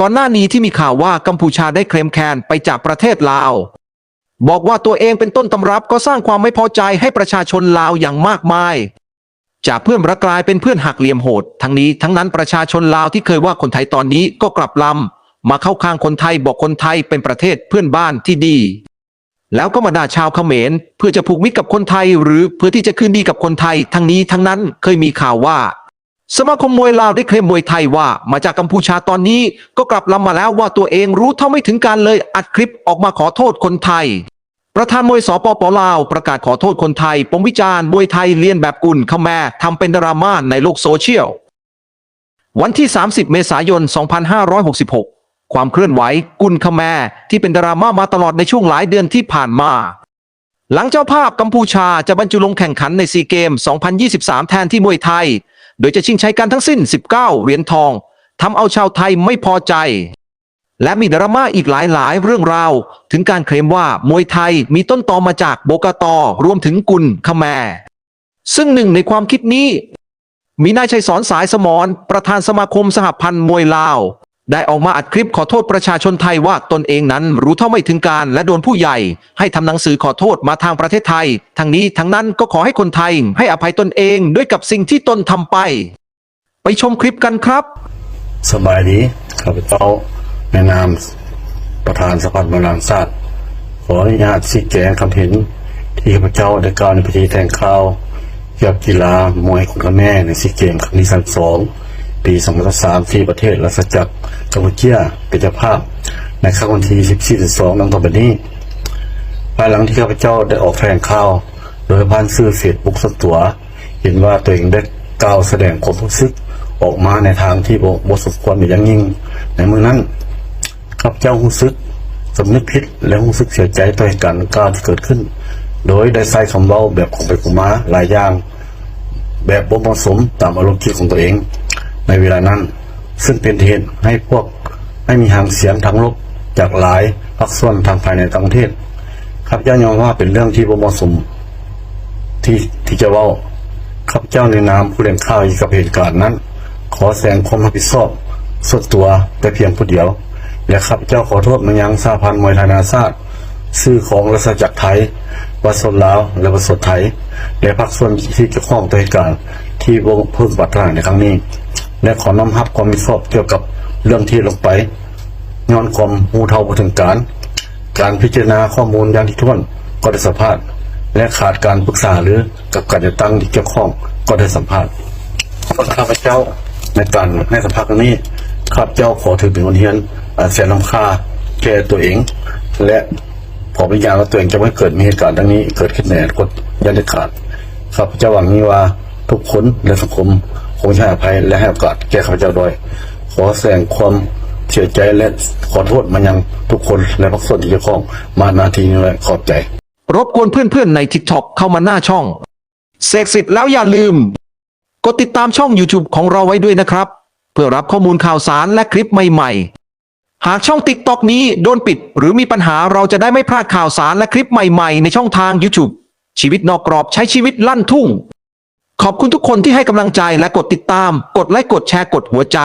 ก่อนหน้านี้ที่มีข่าวว่ากัมพูชาได้เคลมแคนไปจากประเทศลาว บอกว่าตัวเองเป็นต้นตำรับก็สร้างความไม่พอใจให้ประชาชนลาวอย่างมากมาย จากเพื่อนรักกลายเป็นเพื่อนหักเหลี่ยมโหด ทั้งนี้ทั้งนั้นประชาชนลาวที่เคยว่าคนไทยตอนนี้ก็กลับลำมาเข้าข้างคนไทยบอกคนไทยเป็นประเทศเพื่อนบ้านที่ดี แล้วก็มาด่าชาวเขมร เพื่อจะผูกมิตรกับคนไทย หรือเพื่อที่จะคืนดีกับคนไทย ทั้งนี้ทั้งนั้นเคยมีข่าวว่า สมาคมมวยลาวได้เคลมมวยไทยว่ามาจากกัมพูชาตอนนี้ก็กลับลำมาแล้วว่าตัวเองรู้เท่าไม่ถึงการเลยอัดคลิปออกมาขอโทษคนไทย ประธานมวยสปปลาว ประกาศขอโทษคนไทย ปมวิจารณ์มวยไทยเลียนแบบกุลขแมรทำเป็นดราม่าในโลกโซเชียล วันที่ 30 เมษายน 2566 ความเคลื่อนไหวกุลขแมรที่เป็นดราม่ามาตลอดในช่วงหลายเดือนที่ผ่านมาหลังเจ้าภาพกัมพูชาจะบรรจุลงแข่งขันในซีเกม 2023 แทนที่มวยไทย โดยจะชิงชัยกันทั้งสิ้น 19 เหรียญทองทำเอาชาวไทยไม่พอใจ และมีดราม่าอีกหลายๆ เรื่องราว ถึงการเคลมว่ามวยไทยมีต้นตอมาจากโบกาตอรวมถึงกุลขแมซึ่งหนึ่งในความคิดนี้ มีนายชัยสอนสายสมรประธานสมาคมสหพันธ์มวยลาว ได้ออกมาอัดคลิปขอโทษประชาชนไทยว่าตนเองนั้นรู้เท่าไม่ถึงการและโดนผู้ใหญ่ ให้ทำหนังสือขอโทษมาทางประเทศไทย ทั้งนี้ทั้งนั้นก็ขอให้คนไทย ให้อภัยตนเองด้วยกับสิ่งที่ตนทำไป ไปชมคลิปกันครับ สบายดีข้าพเจ้าในนามประธานสภาบริหารศาสตร์ขออนุญาตชี้แจงคำเห็น ที่ข้าพเจ้าได้กล่าวในพิธีแถลงข่าวเกี่ยวกับกีฬามวยของกระแม่ในซีเกมครั้งที่32 ปี2003ที่ประเทศรัสจักรกัมพูชาเป็นเจ้าภาพในครั้งวันที่14-12ดังต่อไปนี้ภายหลังที่ข้าพเจ้าได้ออกแถลงข่าว โดยผ่านสื่อเฟซบุ๊กสตัว เห็นว่าตัวเองได้กล่าวแสดงความรู้สึกออกมาในทางที่บ่บสมควรเป็นอย่างยิ่ง ในเมื่อนั้นข้าพเจ้ารู้สึกสำนึกผิดและรู้สึกเสียใจต่อเหตุการณ์การที่เกิดขึ้น โดยได้ใช้คำเว้าแบบของไปของมาหลายอย่าง แบบบ่เหมาะสมตามอารมณ์คิดของตัวเอง ในเวลานั้น ซึ่งเป็นเหตุให้พวกให้มีหางเสียงทางลบจากหลายภาคส่วนทางภายในต่างประเทศครับย่ายอมว่าเป็นเรื่องที่บ่เหมาะสมที่ที่จะว้าข้าพเจ้าในนามผู้เลี้ยงข้าวกับเหตุการณ์นั้น ขอแสดงความรับผิดชอบส่วนตัวแต่เพียงผู้เดียว และข้าพเจ้าขอโทษมายังสหพันธ์มวยไทยนาชาติสื่อของรัฐจักรไทยวัดสนลาวและวัดสดไทยและภาคส่วนที่เกี่ยวข้องต่อเหตุการณ์ที่วงเพิ่มบัตรทหาในครั้งนี้ และขอน้อมรับความมีชอบเกี่ยวกับเรื่องที่ลงไปย้อนความมูเท่าบ่ถึงการ การพิจารณาข้อมูลอย่างที่ถ้วนก็ได้สัมภาษณ์และขาดการปรึกษาหรือกับการจัดตั้งที่เกี่ยวข้องก็ได้สัมภาษณ์ข้าพเจ้าในการให้สัมภาษณ์ครั้งนี้ข้าพเจ้าขอถือเป็นวันเทียนอ่าเสียน้ำค่าแก่ตัวเอง และขอเป็นอย่างว่าตัวเองจะไม่เกิดมีเหตุการณ์ดังนี้เกิดขึ้นในอนาคตอยันเด็ดขาดข้าพเจ้าหวังนี้ว่าทุกคนและสังคม คงให้อภัยและให้โอกาสแก่ข้าพเจ้าด้วย ขอแสดงความเสียใจและขอโทษมายังทุกคนและภาคส่วนที่เกี่ยวข้องมานาทีนี้และขอบใจ รบกวนเพื่อนๆใน TikTok เข้ามาหน้าช่องเสกสิทธิ์แล้วอย่าลืม กดติดตามช่อง YouTube ของเราไว้ด้วยนะครับ เพื่อรับข้อมูลข่าวสารและคลิปใหม่ๆ หากช่อง TikTok นี้โดนปิด หรือมีปัญหาเราจะได้ไม่พลาดข่าวสารและคลิปใหม่ๆ ในช่องทาง YouTube ชีวิตนอกกรอบใช้ชีวิตลั่นทุ่ง ขอบคุณทุกคนที่ให้กำลังใจและกดติดตาม กดไลค์กดแชร์กดหัวใจ